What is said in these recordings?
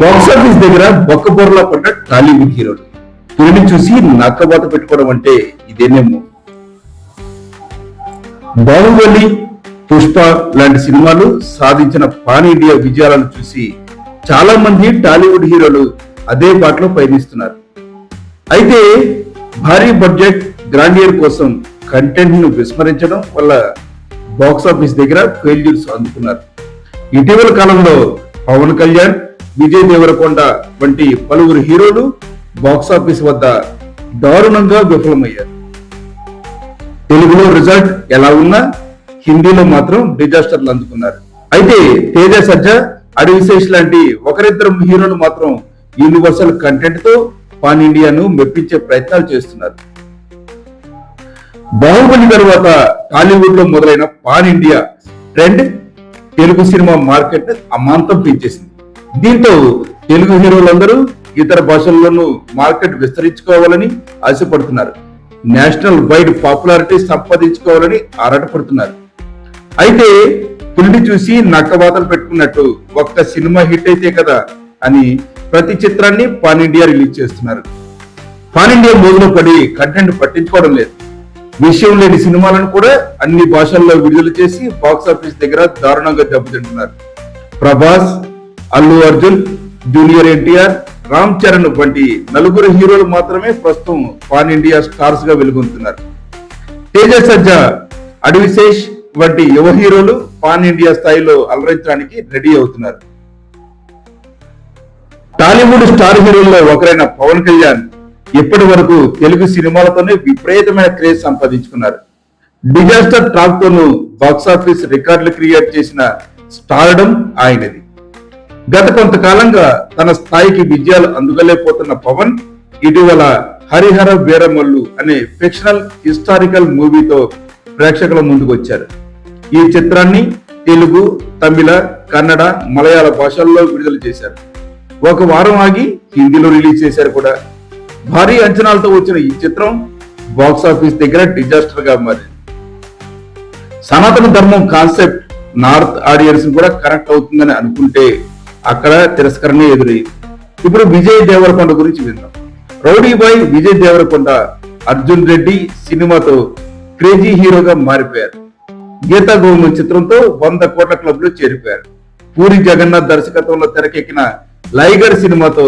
Box office దగ్గర బొక్క బొరలా పడ్డ టాలీవుడ్ హీరోలు వీరిని చూసి నక్కబాత పెట్టుకోవడం అంటే ఇదేనేమో. బాహుబలి పుష్ప లాంటి సినిమాలు సాధించిన పాన్ ఇండియా విజయాలను చూసి చాలా మంది టాలీవుడ్ హీరోలు అదే బాటలో పయనిస్తున్నారు అయితే భారీ బడ్జెట్ గ్రాండియర్ కోసం కంటెంట్ను విస్మరించడం వల్ల బాక్స్ ఆఫీస్ దగ్గర ఫెయిల్యూర్స్ అందుకున్నారు. ఇటీవల కాలంలో పవన్ కళ్యాణ్ విజయ్ దేవరకొండ వంటి పలువురు హీరోలు బాక్స్ ఆఫీస్ వద్ద దారుణంగా విఫలమయ్యారు. తెలుగులో రిజల్ట్ ఎలా ఉన్నా హిందీలో మాత్రం డిజాస్టర్లు అందుకున్నారు. అయితే తేజ సజ్జ అడివిశేష్ లాంటి ఒకరిద్దరు హీరోలు మాత్రం యూనివర్సల్ కంటెంట్తో పాన్ ఇండియాను మెప్పించే ప్రయత్నాలు చేస్తున్నారు. బాహుబలి తర్వాత టాలీవుడ్లో మొదలైన pan India trend Telugu cinema market అమాంతం పెంచేసింది. దీంతో తెలుగు హీరోలందరూ ఇతర భాషల్లోనూ మార్కెట్ విస్తరించుకోవాలని ఆశపడుతున్నారు. నేషనల్ వైడ్ పాపులారిటీ సంపాదించుకోవాలని ఆరాటపడుతున్నారు. అయితే పుల్లి చూసి నక్కవాతలు పెట్టుకున్నట్టు ఒక్క సినిమా హిట్ అయితే కదా అని ప్రతి చిత్రాన్ని పాన్ ఇండియా రిలీజ్ చేస్తున్నారు. పాన్ ఇండియా మోదులో పడి కంటెంట్ పట్టించుకోవడం లేదు. విషయం లేని సినిమాలను కూడా అన్ని భాషల్లో విడుదల చేసి బాక్స్ ఆఫీస్ దగ్గర దారుణంగా దెబ్బతింటున్నారు. ప్రభాస్ అల్లు అర్జున్ జూనియర్ ఎన్టీఆర్ రామ్ చరణ్ వంటి నలుగురు హీరోలు మాత్రమే ప్రస్తుతం పాన్ ఇండియా స్టార్స్గా వెలుగొందుతున్నారు. తేజ సజ్జ అడివిశేష్ వంటి యువ హీరోలు పాన్ ఇండియా స్థాయిలో అలరించడానికి రెడీ అవుతున్నారు. టాలీవుడ్ స్టార్ హీరోల్లో ఒకరైన పవన్ కళ్యాణ్ ఇప్పటి వరకు తెలుగు సినిమాలతోనే విపరీతమైన క్రేజ్ సంపాదించుకున్నారు. డిజాస్టర్ టాక్ తోనూ బాక్స్ ఆఫీస్ రికార్డులు క్రియేట్ చేసిన స్టార్డం ఆయనది. గత కొంతకాలంగా తన స్థాయికి విజయాలు అందుకోలేకపోతున్న పవన్ ఇటీవల హరిహర వీరమల్లు అనే ఫిక్షనల్ హిస్టారికల్ మూవీతో ప్రేక్షకుల ముందుకు వచ్చారు. ఈ చిత్రాన్ని తెలుగు తమిళ కన్నడ మలయాళ భాషల్లో విడుదల చేశారు. ఒక వారం ఆగి హిందీలో రిలీజ్ చేశారు కూడా. భారీ అంచనాలతో వచ్చిన ఈ చిత్రం బాక్స్ ఆఫీస్ దగ్గర డిజాస్టర్గా మారింది. సనాతన ధర్మం కాన్సెప్ట్ నార్త్ ఆడియన్స్ కూడా కనెక్ట్ అవుతుందని అనుకుంటే అక్కడ తిరస్కరణ ఎదురయ్యింది ఇప్పుడు విజయ్ దేవరకొండ గురించి విందాం. రౌడీ బాయ్ విజయ్ దేవరకొండ అర్జున్ రెడ్డి సినిమాతో క్రేజీ హీరోగా మారిపోయారు. గీతా గోవిందం చిత్రంతో వంద కోట్ల క్లబ్లో చేరిపోయారు. పూరి జగన్నాథ్ దర్శకత్వంలో తెరకెక్కిన లైగర్ సినిమాతో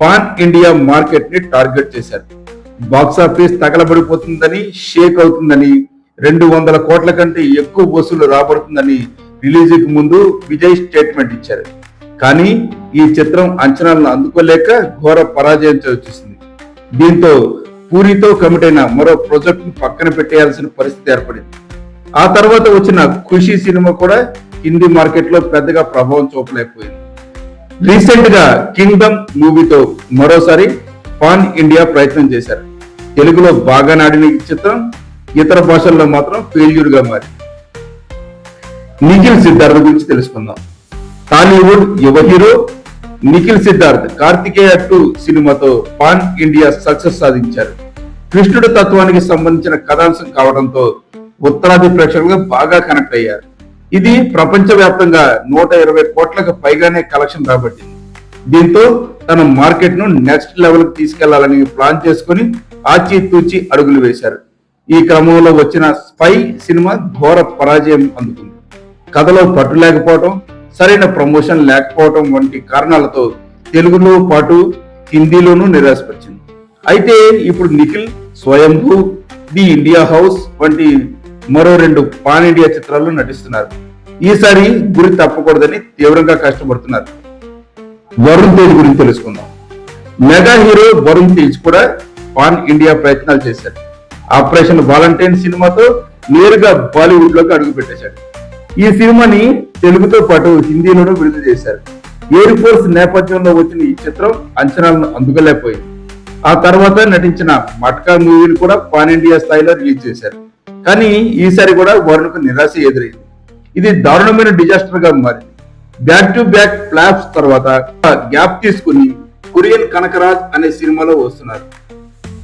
పాన్ ఇండియా మార్కెట్ని టార్గెట్ చేశారు. బాక్స్ ఆఫీస్ తగలబడిపోతుందని షేక్ అవుతుందని రెండు వందల కోట్ల కంటే ఎక్కువ వసూలు రాబడుతుందని రిలీజ్కి ముందు విజయ్ స్టేట్మెంట్ ఇచ్చారు. కానీ ఈ చిత్రం అంచనాలను అందుకోలేక ఘోర పరాజయం వచ్చేసింది దీంతో పూరితో కమిట్ అయిన మరో ప్రాజెక్ట్ను పక్కన పెట్టేయాల్సిన పరిస్థితి ఏర్పడింది. ఆ తర్వాత వచ్చిన ఖుషి సినిమా కూడా హిందీ మార్కెట్లో పెద్దగా ప్రభావం చూపలేకపోయింది. రీసెంట్గా కింగ్డమ్ మూవీతో మరోసారి పాన్ ఇండియా ప్రయత్నం చేశారు. తెలుగులో బాగా నాడిన ఈ చిత్రం ఇతర భాషల్లో మాత్రం ఫెయిల్యూర్గా మారింది. నిఖిల్ సిద్ధార్థ గురించి తెలుసుకుందాం. టాలీవుడ్ యువ హీరో నిఖిల్ సిద్ధార్థ్ కార్తికేయ టూ సినిమాతో పాన్ ఇండియా సక్సెస్ సాధించారు. కృష్ణుడి తత్వానికి సంబంధించిన కథాంశం కావడంతో ఉత్తరాది ప్రేక్షకులుగా బాగా కనెక్ట్ అయ్యారు. ఇది ప్రపంచ వ్యాప్తంగా నూట ఇరవై కోట్లకు పైగానే కలెక్షన్ రాబట్టింది. దీంతో తన మార్కెట్ను నెక్స్ట్ లెవెల్కి తీసుకెళ్ళాలని ప్లాన్ చేసుకుని ఆచితూచి అడుగులు వేశారు. ఈ క్రమంలో వచ్చిన స్పై సినిమా ఘోర పరాజయం అందుకుంది. కథలో పట్టు లేకపోవడం సరైన ప్రమోషన్ లేకపోవడం వంటి కారణాలతో తెలుగులో పాటు హిందీలోనూ నిరాశపరిచింది. అయితే ఇప్పుడు నిఖిల్ స్వయంభూ ది ఇండియా హౌస్ వంటి మరో రెండు పాన్ ఇండియా చిత్రాల్లో నటిస్తున్నారు. ఈసారి గురి తప్పకూడదని తీవ్రంగా కష్టపడుతున్నారు. వరుణ్ తేజ్ గురించి తెలుసుకుందాం. మెగా హీరో వరుణ్ తేజ్ కూడా పాన్ ఇండియా ప్రయత్నాలు చేశాడు. ఆపరేషన్ వాలంటైన్ సినిమాతో నేరుగా బాలీవుడ్లోకి అడుగు పెట్టేశాడు ఈ సినిమాని తెలుగుతో పాటు హిందీలోనూ విడుదల చేశారు. ఎయిర్ ఫోర్స్ నేపథ్యంలో వచ్చిన ఈ చిత్రం అంచనాలను అందుకోలేకపోయింది. ఆ తర్వాత నటించిన మట్కా మూవీని కూడా పాన్ ఇండియా స్థాయిలో రిలీజ్ చేశారు. కానీ ఈసారి కూడా వరుణ్కు నిరాశ ఎదురైంది. ఇది దారుణమైన డిజాస్టర్గా మారింది. బ్యాక్ టు బ్యాక్ ఫ్లాప్స్ తర్వాత గ్యాప్ తీసుకుని కొరియన్ కనకరాజ్ అనే సినిమాలో వస్తున్నారు.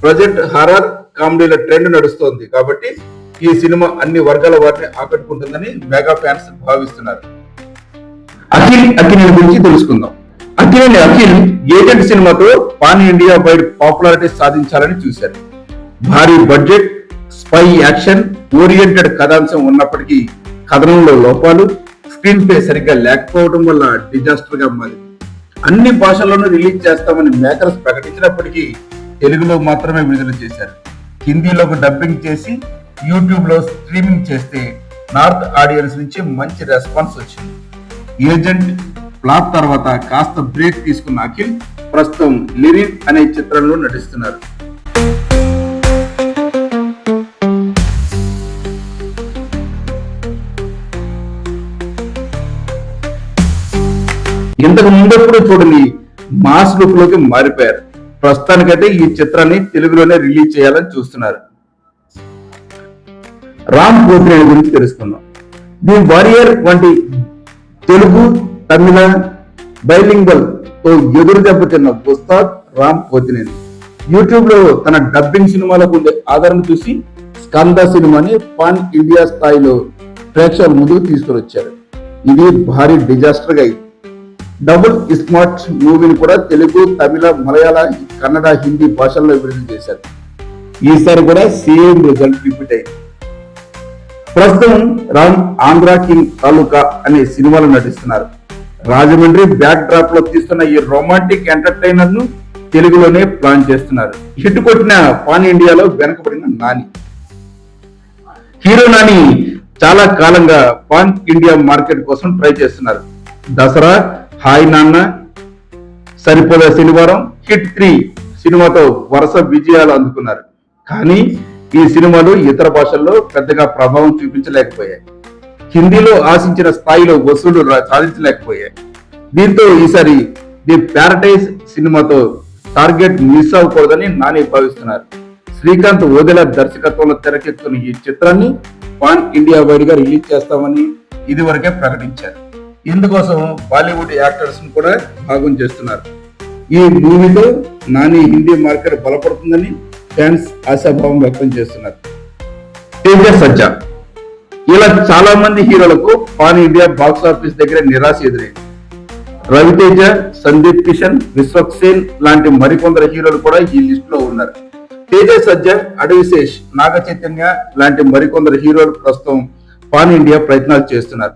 ప్రజెంట్ హర్రర్ కామెడీల ట్రెండ్ నడుస్తోంది కాబట్టి ఈ సినిమా అన్ని వర్గాల వారిని ఆకట్టుకుంటుందని మెగా ఫ్యాన్స్ భావిస్తున్నారు. అఖిల్ అఖిల్ గురించి తెలుసుకుందాం. అఖిల్ అఖిల్ ఏజెంట్ సినిమాతో పాన్ ఇండియా వైడ్ పాపులారిటీ సాధించాలని చూశారు. భారీ బడ్జెట్ స్పై యాక్షన్ ఓరియంటెడ్ కథాంశం ఉన్నప్పటికీ కథనంలో లోపాలు స్క్రీన్ ప్లే సరిగ్గా లేకపోవడం వల్ల డిజాస్టర్గా మారింది. అన్ని భాషల్లోనూ రిలీజ్ చేస్తామని మేకర్స్ ప్రకటించినప్పటికీ తెలుగులో మాత్రమే విడుదల చేశారు. హిందీలోకి డబ్బింగ్ చేసి యూట్యూబ్లో స్ట్రీమింగ్ చేస్తే నార్త్ ఆడియన్స్ నుంచి మంచి రెస్పాన్స్ వచ్చింది. ఏజెంట్ ఫ్లాప్ తర్వాత కాస్త బ్రేక్ తీసుకున్న అఖిల్ ప్రస్తుతం లిరిన్ అనే చిత్రంలో నటిస్తున్నారు. ఇంతకు ముందెప్పుడు చూడని మాస్ లుక్లోకి మారిపోయారు. ప్రస్తుతానికైతే ఈ చిత్రాన్ని తెలుగులోనే రిలీజ్ చేయాలని చూస్తున్నారు. రామ్ పోతినేని గురించి తెలుసుకుందాం. ది వారియర్ వంటి తెలుగు తమిళ బైలింగల్తో ఎదురు దెబ్బతిన్న ఉస్తాద్ రామ్ పోతినేని యూట్యూబ్లో తన డబ్బింగ్ సినిమాలకు ఉండే ఆదరణ చూసి స్కంద సినిమాని పాన్ ఇండియా స్థాయిలో ప్రేక్షకుల ముందుకు తీసుకుని వచ్చారు ఇది భారీ డిజాస్టర్గా అయింది. డబుల్ స్మార్ట్ మూవీని కూడా తెలుగు తమిళ మలయాళ కన్నడ హిందీ భాషల్లో విడుదల చేశారు. ఈసారి కూడా సేమ్ రిజల్ట్ రిపీట్ అయింది. ప్రస్తుతం రామ్ ఆంధ్ర కింగ్ తాలూకా అనే సినిమాలో నటిస్తున్నారు. రాజమండ్రి బ్యాక్ డ్రాప్లో తీస్తున్న ఈ రొమాంటిక్ ఎంటర్టైనర్ను తెలుగులోనే ప్లాన్ చేస్తున్నారు. హిట్ కొట్టిన పాన్ ఇండియాలో వెనకబడిన నాని. హీరో నాని చాలా కాలంగా పాన్ ఇండియా మార్కెట్ కోసం ట్రై చేస్తున్నారు. దసరా హాయ్ నాన్న సరిపోయే శనివారం హిట్ త్రీ సినిమాతో వరుస విజయాలు అందుకున్నారు. కానీ ఈ సినిమాలు ఇతర భాషల్లో పెద్దగా ప్రభావం చూపించలేకపోయాయి. హిందీలో ఆశించిన స్థాయిలో వసూలు సాధించలేకపోయాయి. దీంతో ఈసారి ది ప్యారటైజ్ సినిమాతో టార్గెట్ మిస్ అవ్వకూడదని నాని భావిస్తున్నారు. శ్రీకాంత్ ఓదెల దర్శకత్వంలో తెరకెక్కుతున్న ఈ చిత్రాన్ని పాన్ ఇండియా వైడ్గా రిలీజ్ చేస్తామని ఇదివరకే ప్రకటించారు. ఇందుకోసం బాలీవుడ్ యాక్టర్స్ను కూడా భాగం చేస్తున్నారు. ఈ మూవీతో నాని హిందీ మార్కెట్ బలపడుతుందని ఫ్యాన్స్ ఆశాభావం వ్యక్తం చేస్తున్నారు. తేజ సజ్జా. ఇలా చాలా మంది హీరోలకు పాన్ ఇండియా బాక్స్ ఆఫీస్ దగ్గర నిరాశ ఎదురైంది. రవితేజ సందీప్ కిషన్ విశ్వక్ సేన్ లాంటి మరికొందరు హీరోలు కూడా ఈ లిస్ట్లో ఉన్నారు. తేజ సజ్జ అడవిశేష్ నాగ చైతన్య లాంటి మరికొందరు హీరోలు ప్రస్తుతం పాన్ ఇండియా ప్రయత్నాలు చేస్తున్నారు.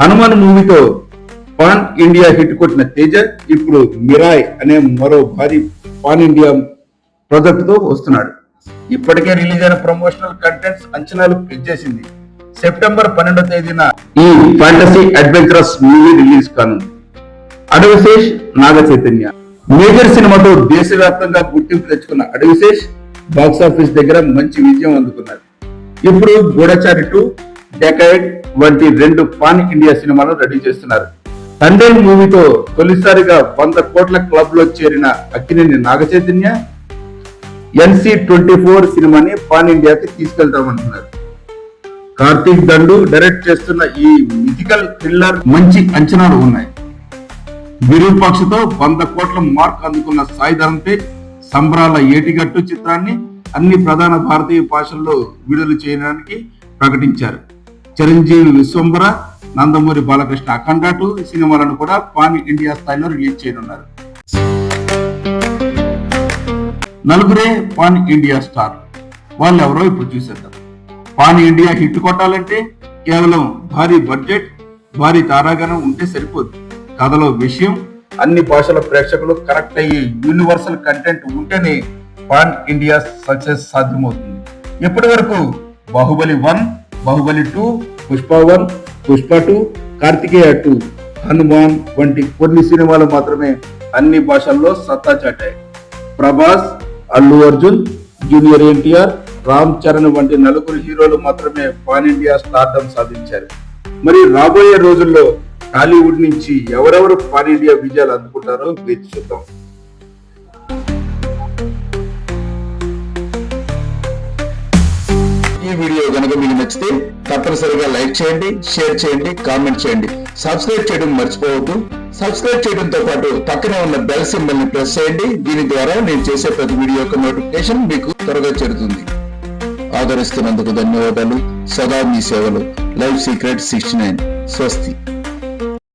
హనుమాన్ మూవీతో పాన్ ఇండియా హిట్ కొట్టిన తేజ ఇప్పుడు మిరాయ్ అనే మరో భారీ పాన్ ఇండియా ప్రాజెక్టుతో వస్తున్నాడు. ఇప్పటికే రిలీజ్ అయిన ప్రమోషనల్ కంటెంట్స్ అంచనాలు పెంచేసింది సెప్టెంబర్ పన్నెండో తేదీన ఈ ఫ్యాంటసీ అడ్వెంచరస్ మూవీ రిలీజ్ కానుంది. అడవిశేష్ నాగ చైతన్య. మేజర్ సినిమాతో దేశవ్యాప్తంగా గుర్తింపు తెచ్చుకున్న అడవిశేష్ బాక్స్ ఆఫీస్ దగ్గర మంచి విజయం అందుకున్నారు ఇప్పుడు గూఢచారి టూ డెకైడ్ వంటి రెండు పాన్ ఇండియా సినిమాలు రెడీ చేస్తున్నారు. తండ్రి మూవీతో తొలిసారిగా వంద కోట్ల క్లబ్లో చేరిన Akkineni Naga Chaitanya NC twenty four సినిమాని పాన్ ఇండియాకి తీసుకెళ్తామంటున్నారు. కార్తీక్ దండు డైరెక్ట్ చేస్తున్న ఈ మిథికల్ థ్రిల్లర్ మంచి అంచనాలు ఉన్నాయి. విరూపాక్షతో వంద కోట్ల మార్క్ అందుకున్న సాయి తేజ్ సంబరాల ఏటిగట్టు చిత్రాన్ని అన్ని ప్రధాన భారతీయ భాషల్లో విడుదల చేయడానికి ప్రకటించారు. చిరంజీవి విశ్వంబర నందమూరి బాలకృష్ణ అఖండ టూ సినిమాలను కూడా పాన్ ఇండియా స్థాయిలో రిలీజ్ చేయనున్నారు. నలుగురే పాన్ ఇండియా స్టార్. వాళ్ళు ఎవరో ఇప్పుడు చూసేద్దాం. పాన్ ఇండియా హిట్ కొట్టాలంటే కేవలం భారీ బడ్జెట్ భారీ తారాగణం ఉంటే సరిపోదు. కథలో విషయం అన్ని భాషల ప్రేక్షకులు కరెక్ట్ అయ్యే యూనివర్సల్ కంటెంట్ ఉంటేనే పాన్ ఇండియా సక్సెస్ సాధ్యమవుతుంది. ఇప్పటి వరకు Baahubali one Baahubali two Pushpa one Pushpa two Karthikeya two Hanuman వంటి కొన్ని సినిమాలు మాత్రమే అన్ని భాషల్లో సత్తా చాటాయి. ప్రభాస్ అల్లు అర్జున్ జూనియర్ ఎన్టీఆర్ రామ్ చరణ్ వంటి నలుగురు హీరోలు మాత్రమే పాన్ ఇండియా స్టార్డమ్ సాధించారు. మరి రాబోయే రోజుల్లో టాలీవుడ్ నుంచి ఎవరెవరు పాన్ ఇండియా విజయాలు అందుకుంటారో వేచి చూద్దాం. ఈ వీడియో కనుక మీకు నచ్చితే తప్పనిసరిగా లైక్ చేయండి షేర్ చేయండి కామెంట్ చేయండి. సబ్స్క్రైబ్ చేయడం మర్చిపోవద్దు. సబ్స్క్రైబ్ చేయడంతో పాటు పక్కనే ఉన్న బెల్ సింబల్ని ప్రెస్ చేయండి. దీని ద్వారా నేను చేసే ప్రతి వీడియో యొక్క నోటిఫికేషన్ మీకు త్వరగా చేరుతుంది. ఆదరిస్తున్నందుకు ధన్యవాదాలు. సదా మీ సేవలు. లైఫ్ సీక్రెట్ సిక్స్టీ నైన్ స్వస్తి.